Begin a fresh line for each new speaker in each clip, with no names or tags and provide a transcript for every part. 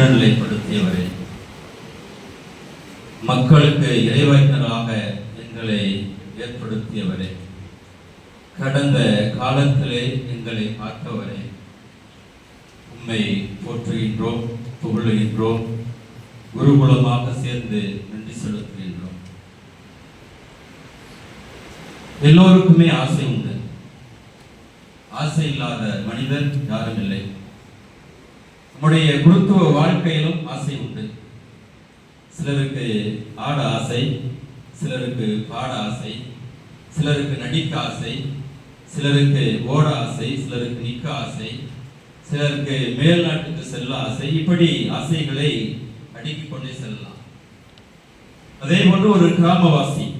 திருநிலைப்படுத்தியவரே மக்களுக்கு இறைவாய்க்கராக எங்களை ஏற்படுத்தியவரே. கடந்த காலத்திலே எங்களை பார்த்தவரே. உம்மை போற்றுகின்றோம் புகழுகின்றோம் குருகுலமாக சேர்ந்து நன்றி செலுத்துகின்றோம். எல்லோருக்குமே ஆசை உண்டு. ஆசை இல்லாத மனிதர் யாரும் இல்லை நம்முடைய குருத்துவ வாழ்க்கையிலும் ஆசை உண்டு. சிலருக்கு ஆட ஆசை சிலருக்கு பாட ஆசை சிலருக்கு நடிக்க ஆசை சிலருக்கு ஓட ஆசை சிலருக்கு நிற்க ஆசை சிலருக்கு மேல் நாட்டுக்கு செல்ல ஆசை இப்படி ஆசைகளை அடுக்கிக் கொண்டே செல்லலாம். அதே போன்று ஒரு கிராமவாசி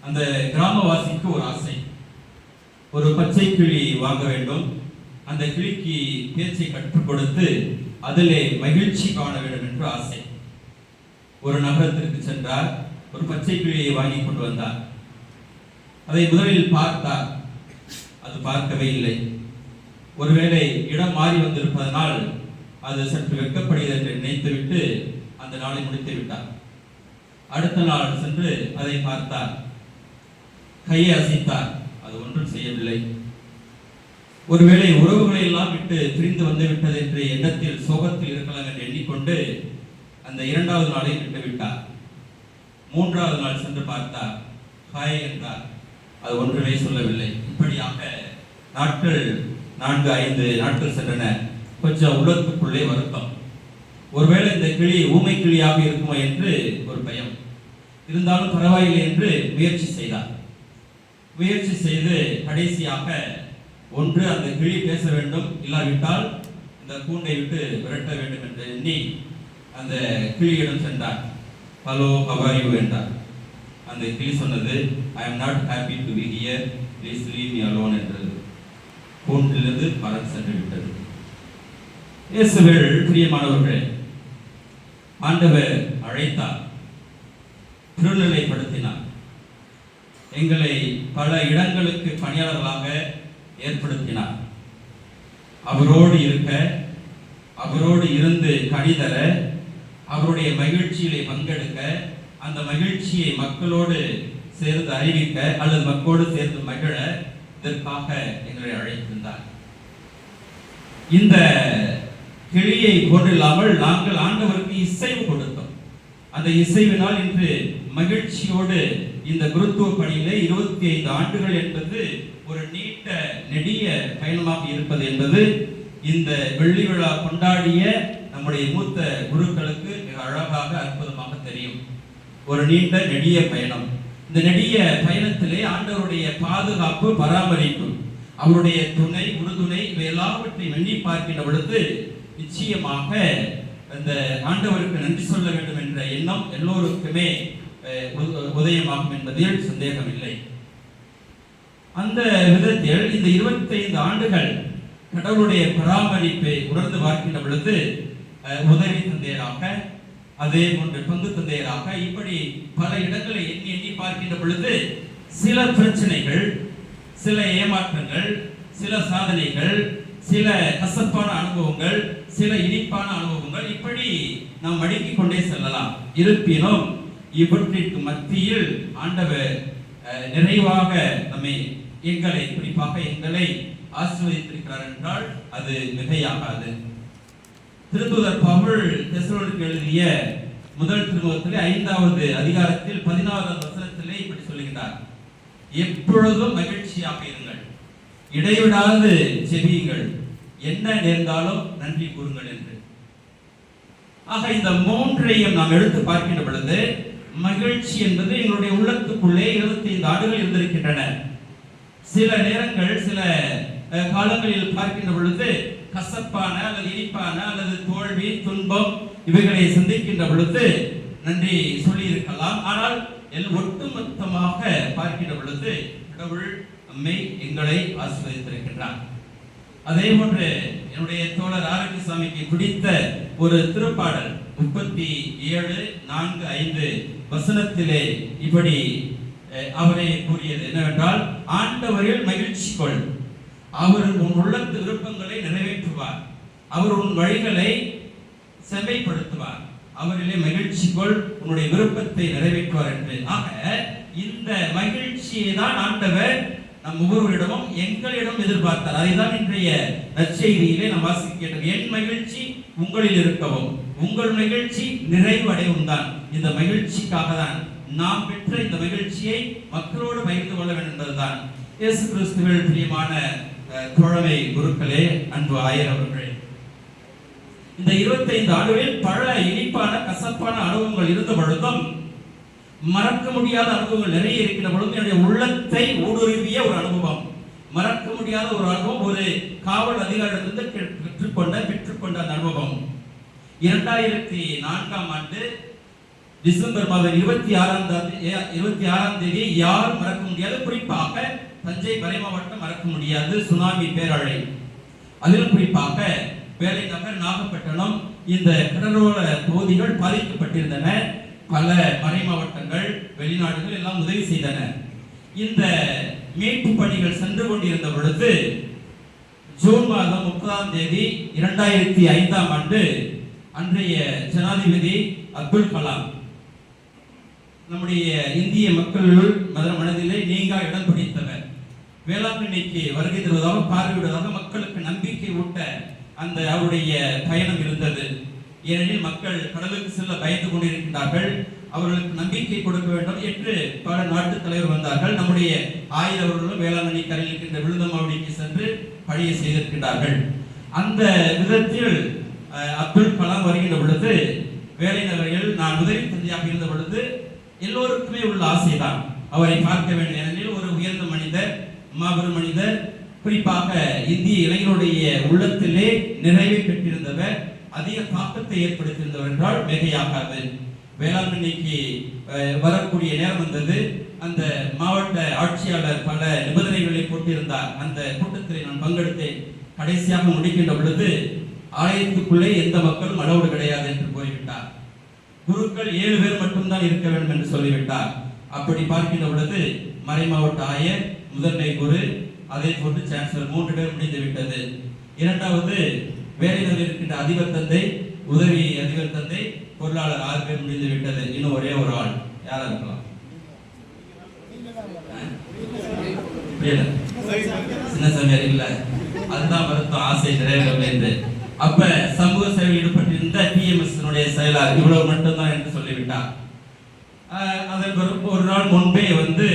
அந்த கிராமவாசிக்கு ஒரு ஆசை. ஒரு பச்சை கிளி வாங்க வேண்டும். அந்த கிளிக்கு பேச்சை கற்றுக் கொடுத்து அதிலே மகிழ்ச்சி காண வேண்டும் என்று ஆசை. ஒரு நகரத்திற்கு சென்றார் ஒரு பச்சை கிளியை வாங்கி கொண்டு வந்தார். அதை முதலில் பார்த்தார். அது பார்க்கவே இல்லை. ஒருவேளை இடம் மாறி வந்திருப்பதனால் அது சற்று வெட்கப்படுகிறது என்று நினைத்துவிட்டு அந்த நாளை முடித்து விட்டார். அடுத்த நாள் சென்று அதை பார்த்தார். கையை அசைத்தார். அது ஒன்றும் செய்யவில்லை. ஒருவேளை உறவுகளை எல்லாம் விட்டு பிரிந்து வந்து விட்டது என்ற எண்ணத்தில் சோகத்தில் இருக்கலாம் என்று எண்ணிக்கொண்டு அந்த இரண்டாவது நாளை விட்டு விட்டார். மூன்றாவது நாள் சென்று பார்த்தார். ஹாய் என்றார். அது ஒன்றுமே சொல்லவில்லை. இப்படியாக நாட்கள் நான்கு ஐந்து நாட்கள் சென்றன. கொஞ்சம் உள்ளத்துக்குள்ளே வருத்தம். ஒருவேளை இந்த கிளி ஊமை கிளியாக இருக்குமா என்று ஒரு பயம். இருந்தாலும் பரவாயில்லை என்று முயற்சி செய்தார். முயற்சி செய்து கடைசியாக ஒன்று அந்த கிளி பேச வேண்டும். இல்லாவிட்டால் இந்த கூண்டை விட்டு விரட்ட வேண்டும் என்று எண்ணி அந்த கிளியிடம் சென்றார் ஹலோ ஹவாரியூ என்றார் அந்த கிளி சொன்னது I am not happy to be here please leave me alone என்றது. கூண்டிலிருந்து பறந்து சென்று விட்டது. இயேசுகள் பிரியமானவர்களே ஆண்டவர் அழைத்தார். திருநிலைப்படுத்தினார். எங்களை பல இடங்களுக்கு பணியாளர்களாக ஏற்படுத்தினார். அவரோடு இருக்க அவரோடு இருந்து கணிதர அவருடைய மகிழ்ச்சியிலே பங்கெடுக்க அந்த மகிழ்ச்சியை மக்களோடு சேர்ந்து அறிவிக்க அல்லது மக்களோடு சேர்ந்து மகிழ இதற்காக எங்களை அழைத்திருந்தார். இந்த கிளியை போன்றில்லாமல் நாங்கள் ஆண்டவருக்கு இசைவு கொடுத்தோம். அந்த இசைவினால் இன்று மகிழ்ச்சியோடு இந்த குருத்துவ பணியிலே இருபத்தி ஐந்து ஆண்டுகள் என்பது ஒரு நீட்ட நெடிய பயணமாக இருப்பது என்பது இந்த வெள்ளி விழா கொண்டாடிய நம்முடைய மூத்த குருக்களுக்கு மிக அழகாக அற்புதமாக தெரியும். ஒரு நீண்ட நெடிய பயணம். இந்த நெடிய பயணத்திலே ஆண்டவருடைய பாதுகாப்பு பராமரிப்பு அவருடைய துணை உறுதுணை இவை எல்லாவற்றையும் எண்ணி பார்க்கின்ற பொழுது நிச்சயமாக அந்த ஆண்டவருக்கு நன்றி சொல்ல வேண்டும் என்ற எண்ணம் எல்லோருக்குமே உதயமாகும் என்பதில் சந்தேகமில்லை. அந்த விதத்தில் இந்த 25 ஆண்டுகள் கடவுளுடைய பராமரிப்பை உணர்ந்து பார்க்கின்ற பொழுது அஹ், உதவி தந்தையராக அதே போன்று பங்கு தந்தையராக இப்படி பல இடங்களை எண்ணி எண்ணி பார்க்கின்ற பொழுது சில பிரச்சனைகள் சில ஏமாற்றங்கள் சில சாதனைகள் சில கசப்பான அனுபவங்கள் சில இனிப்பான அனுபவங்கள் இப்படி நாம் அடுக்கிக் கொண்டே செல்லலாம். இருப்பினும் இவற்றிற்கு மத்தியில் ஆண்டவர் நிறைவாக நம்மை எங்களை குறிப்பாக எங்களை ஆசீர்வதித்திருக்கிறார் என்றால் அது மிகையாகாது. திருத்துதர் பவுல் தெசலோனுக்கு எழுதிய முதல் திருமுகத்திலே ஐந்தாவது அதிகாரத்தில் பதினாறாவது வசனத்திலே இப்படி சொல்லுகிறார் எப்பொழுதும் மகிழ்ச்சியாக இருங்கள். இடைவிடாது செவியுங்கள் என்ன நேர்ந்தாலும் நன்றி கூறுங்கள் என்று. ஆக இந்த மூன்றையும் நாம் எடுத்து பார்க்கின்ற பொழுது மகிழ்ச்சி என்பது எங்களுடைய உள்ளத்துக்குள்ளே 25 ஆண்டுகள் இருந்திருக்கின்றன. சில நேரங்கள் சில காலங்களில் பார்க்கின்ற பொழுது கசப்பான அல்லது இனிப்பான அல்லது தோல்வி துன்பம் இவைகளை சந்திக்கின்ற பொழுது நன்றி சொல்லி இருக்கலாம் ஆனால் எல் ஒட்டுமொத்தமாக பார்க்கின்ற பொழுது கடவுள் நம்மை எங்களை ஆசீர்வதித்திருக்கின்றார். அதே போன்று என்னுடைய தோழர் ஆரோக்கியசாமிக்கு பிடித்த ஒரு திருப்பாடல் முப்பத்தி ஏழு நான்கு ஐந்து வசனத்திலே இப்படி அவரே கூறியது என்னவென்றால் ஆண்டவரில் மகிழ்ச்சி கொள். அவர் உன் உள்ளத்து விருப்பங்களை நிறைவேற்றுவார். அவர் உன் வழிகளை செம்மைப்படுத்துவார். அவரிலே மகிழ்ச்சி கொள். உன்னுடைய விருப்பத்தை நிறைவேற்றுவார் என்று. ஆக இந்த மகிழ்ச்சியை தான் ஆண்டவர் நம் முகவரிடமும் எங்களிடம் எதிர்பார்த்தார். அதைதான் இன்றைய நற்செய்தியிலே நாம் வாசிக்கின்றோம். என் மகிழ்ச்சி உங்களில் இருக்கவும் உங்கள் மகிழ்ச்சி நிறைவடையும் தான் இந்த மகிழ்ச்சிக்காக தான் நாம் பெற்ற இந்த மகிழ்ச்சியை மக்களோடு பகிர்ந்து கொள்ள வேண்டும் என்பதுதான். இயேசு கிறிஸ்துவில் பிரியமான அஹ், தோழமை குருக்களே அன்பு ஆயர் அவர்களே. இந்த 25 ஆண்டுகளில் பல இனிப்பான கசப்பான அனுபவங்கள் இருந்த பொழுதும் மறக்க முடியாத அனுபவங்கள் நிறைய இருக்கிற பொழுது என்னுடைய உள்ளத்தை ஊடுருவிய ஒரு அனுபவம். மறக்க முடியாத ஒரு அனுபவம் ஒரு காவல் அதிகாரியிலிருந்து பெற்றுக்கொண்ட பெற்றுக்கொண்ட அந்த அனுபவம். இரண்டாயிரத்தி நான்காம் ஆண்டு டிசம்பர் மாதம் இருபத்தி ஆறாம் தேதி இருபத்தி ஆறாம் தேதி யாரும் மறக்க முடியாது. குறிப்பாக தஞ்சை மறை மாவட்டம் மறக்க முடியாது. சுனாமி பேரழை. அதிலும் குறிப்பாக வேலை நகர் நாகப்பட்டினம் இந்த கடலோர பகுதிகள் பாதிக்கப்பட்டிருந்தன. பல மறை மாவட்டங்கள் வெளிநாடுகள் எல்லாம் உதவி செய்தன. இந்த மீட்பு பணிகள் சென்று கொண்டிருந்த பொழுது ஜூன் மாதம் முப்பதாம் தேதி இரண்டாயிரத்தி ஐந்தாம் ஆண்டு அன்றைய ஜனாதிபதி அப்துல் கலாம். நம்முடைய இந்திய மக்களுள் மத மனதிலே நீங்கா இடம் பிடித்தவர். வேளாங்கண்ணிக்கு வருகை தருவதாக பார்வையிடுவதாக மக்களுக்கு நம்பிக்கை ஊட்ட அந்த அவருடைய பயணம் இருந்தது. ஏனெனில் மக்கள் கடலுக்கு செல்ல பயந்து கொண்டிருக்கின்றார்கள். அவர்களுக்கு நம்பிக்கை கொடுக்க வேண்டும் என்று பல நாட்டு தலைவர் வந்தார்கள். நம்முடைய ஆயுத அவர்களும் வேளாங்கண்ணி கரையில் இருக்கின்ற விழுந்தமாவடிக்கு சென்று பணியை செய்திருக்கின்றார்கள். அந்த விதத்தில் அப்துல் கலாம் வருகின்ற பொழுது வேலை நிலையில் நான் உதவி தந்தையாக இருந்த பொழுது எல்லோருக்குமே உள்ள ஆசைதான். அவரை பார்க்க வேண்டும் ஏனெனில் ஒரு உயர்ந்த மனிதர் மாபெரும் மனிதர் குறிப்பாக இந்திய இளைஞருடைய உள்ளத்திலே நிறைவை பெற்றிருந்தவர். அதிக தாக்கத்தை ஏற்படுத்தியிருந்தவர் என்றால் மிகையாகாது வேளாங்கண்ணிக்கு வரக்கூடிய நேரம் வந்தது. அந்த மாவட்ட ஆட்சியாளர் பல நிபந்தனைகளை போட்டிருந்தார். அந்த கூட்டத்தில் நான் பங்கெடுத்தேன். கடைசியாக முடிக்கின்ற பொழுது ஆலயத்துக்குள்ளே எந்த மக்களும் அளவோடு கிடையாது என்று போய்விட்டார். குருக்கள் ஏழு பேர் மட்டும்தான் இருக்க வேண்டும் என்று சொல்லிவிட்டார். அப்படி பார்க்கின்ற பொழுது மறை மாவட்ட ஆயர் முதன்மை குரு அதே போன்று சான்சலர் மூன்று பேர் முடிந்து விட்டது இரண்டாவது வேலையில் இருக்கின்ற அதிபர் தந்தை உதவி அதிபர் தந்தை பொருளாளர் ஆறு பேர் முடிந்து விட்டது. இன்னும் ஒரே ஒரு ஆள். யாரா இருக்கலாம்? புரியல? சின்ன சமையல் இல்ல. அதுதான் வருத்தம். ஆசை நிறைவேறவில்லை என்று. அப்ப சமூக சேவை ஈடுபட்டிருந்த பிஎம்எஸ் செயலாளர் இவ்வளவு மட்டும்தான் என்று சொல்லிவிட்டார். ஆஹ் அதற்கு ஒரு ஒரு நாள் முன்பே வந்து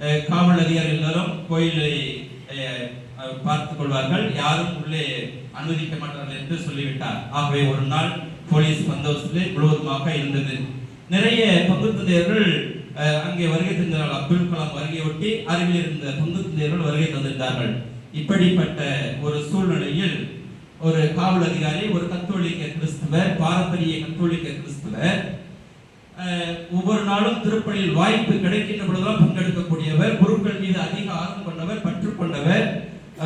அஹ், காவல் அதிகாரி எல்லாரும் கோயிலை அஹ், அஹ், பார்த்துக் கொள்வார்கள். யாரும் உள்ளே அனுமதிக்க மாட்டார்கள் என்று சொல்லிவிட்டார். ஆகவே ஒரு நாள் போலீஸ் பந்தோபஸ்து முழுவதுமாக இருந்தது. நிறைய பங்குத்தந்தையர்கள் அங்கே வருகை தந்தார்கள் அப்துல் கலாம் வருகையொட்டி அருகில் இருந்த பங்குத்தந்தையர்கள் வருகை தந்திருந்தார்கள். இப்படிப்பட்ட ஒரு சூழ்நிலையில் ஒரு காவல் அதிகாரி ஒரு கத்தோலிக்க கிறிஸ்துவர் பாரம்பரிய கத்தோலிக்க கிறிஸ்துவர் ஒவ்வொரு நாளும் திருப்பணியில் வாய்ப்பு கிடைக்கின்ற பொழுதெல்லாம் பங்கெடுக்கக்கூடியவர் குருக்கள் மீது அதிக ஆர்வம் கொண்டவர்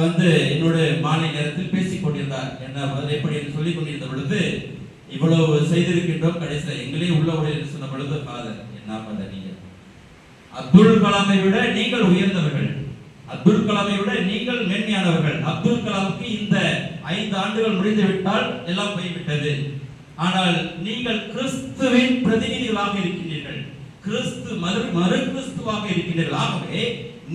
வந்து என்னோட மாலை நேரத்தில் பேசிக் கொண்டிருந்தார். என்ன எப்படி என்று சொல்லிக் கொண்டிருந்த பொழுது இவ்வளவு செய்திருக்கின்றோம் கடைசியில் எங்களே உள்ள உடைய என்று சொன்ன பொழுது ஃபாதர் என்ன ஃபாதர் நீங்கள் அப்துல் கலாமை விட நீங்கள் உயர்ந்தவர்கள். அப்துல் கலாமை விட நீங்கள் மேன்மையானவர்கள். அப்துல் கலாமுக்கு இந்த ஐந்து ஆண்டுகள் முடிந்து விட்டால் எல்லாம் போய்விட்டது. ஆனால் நீங்கள் கிறிஸ்துவின் பிரதிநிதிகளாக இருக்கின்றீர்கள். கிறிஸ்து மறு மறு கிறிஸ்துவாக இருக்கின்றீர்கள். ஆகவே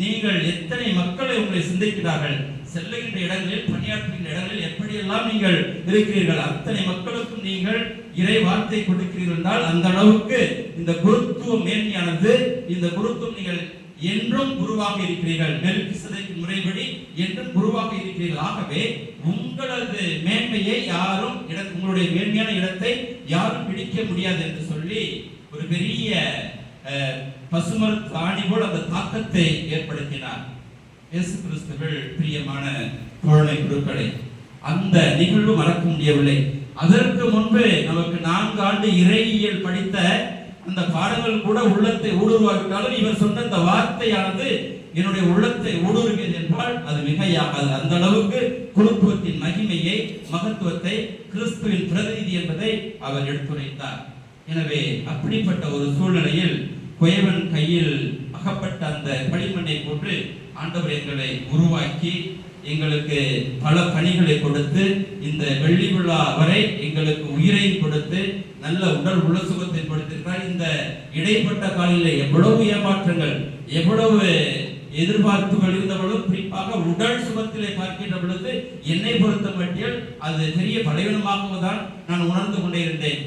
நீங்கள் எத்தனை மக்களை உங்களை சிந்திக்கிறார்கள்? செல்லுகின்ற இடங்களில் பணியாற்றுகின்ற இடங்களில் எப்படியெல்லாம் நீங்கள் இருக்கிறீர்கள் அத்தனை மக்களுக்கும் நீங்கள் இறை வார்த்தை கொடுக்கிறீர்கள் என்றால் அந்த அளவுக்கு இந்த குருத்துவ மேன்மையானது இந்த குருத்துவம் நீங்கள் என்றும் குருவாக இருக்கிறீர்கள். மெல்கிசதேக்கு முறைப்படி என்றும் குருவாக இருக்கிறீர்கள். ஆகவே உங்களது மேன்மையை யாரும் இட உங்களுடைய மேன்மையான இடத்தை யாரும் பிடிக்க முடியாது என்று சொல்லி ஒரு பெரிய அஹ், பசுமர் தாணி போல் அந்த தாக்கத்தை ஏற்படுத்தினார். இயேசு கிறிஸ்துவில் பிரியமான குழந்தை குருக்களை அந்த நிகழ்வு மறக்க முடியவில்லை. அதற்கு முன்பு நமக்கு நான்கு ஆண்டு இறையியல் படித்த அந்த பாடங்கள் கூட உள்ளத்தை ஊடுருவாவிட்டாலும் இவர் சொன்ன அந்த வார்த்தையானது என்னுடைய உள்ளத்தை ஊடுருவியது என்றால் அது மிகையாகாது. அந்த அளவுக்கு குருத்துவத்தின் மகிமையை மகத்துவத்தை கிறிஸ்துவின் பிரதிநிதி என்பதை அவர் எடுத்துரைத்தார். எனவே அப்படிப்பட்ட ஒரு சூழ்நிலையில் குயவன் கையில் அகப்பட்ட அந்த களிமண்ணை போன்று ஆண்டவர் எங்களை உருவாக்கி எங்களுக்கு பல பணிகளை கொடுத்து இந்த வெள்ளி விழா வரை எங்களுக்கு உயிரையும் கொடுத்து நல்ல உடல் உள்ள சுகத்தை கொடுத்திருக்கிறார். இந்த இடைப்பட்ட காலில் எவ்வளவு ஏமாற்றங்கள் எவ்வளவு எதிர்பார்ப்புகள் இருந்தவளும் குறிப்பாக உடல் சுகத்திலே பார்க்கின்ற பொழுது என்னை பொறுத்த மட்டில் அது பெரிய பலவீனமாகவும் தான் நான் உணர்ந்து கொண்டே இருந்தேன்.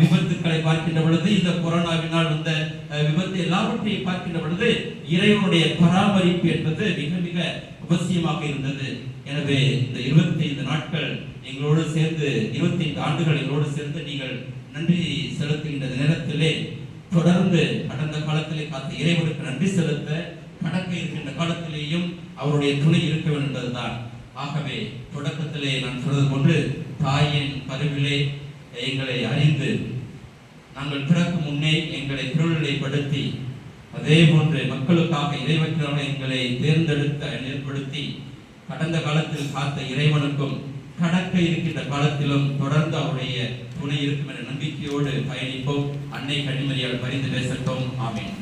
விபத்துக்களை பார்க்கின்ற பொழுது இந்த கொரோனாவினால் வந்த விபத்து எல்லாவற்றையும் பார்க்கின்ற பொழுது இறைவனுடைய பராமரிப்பு என்பது மிக மிக அவசியமாக இருந்தது. எனவே இந்த இருபத்தி ஐந்து நாட்கள் எங்களோடு சேர்ந்து இருபத்தி ஐந்து ஆண்டுகள் எங்களோடு சேர்ந்து நீங்கள் நன்றி செலுத்துகின்ற நேரத்திலே தொடர்ந்து கடந்த காலத்திலே காத்த இறைவனுக்கு நன்றி செலுத்த கடக்க இருக்கின்ற காலத்திலேயும் அவருடைய துணை இருக்க வேண்டும் என்பதுதான். ஆகவே தொடக்கத்திலே நான் சொல்வது போன்று தாயின் பருவிலே எங்களை அறிந்து நாங்கள் பிறக்கும் முன்னே எங்களை திருநிலைப்படுத்தி அதே போன்று மக்களுக்காக இறைவற்றாக எங்களை தேர்ந்தெடுத்த ஏற்படுத்தி கடந்த காலத்தில் காத்த இறைவனுக்கும் கடக்க இருக்கின்ற காலத்திலும் தொடர்ந்து அவருடைய துணை இருக்கும் என்ற நம்பிக்கையோடு பயணிப்போம். அன்னை கனிமறியால் பரிந்து பேசட்டும். ஆமேன்.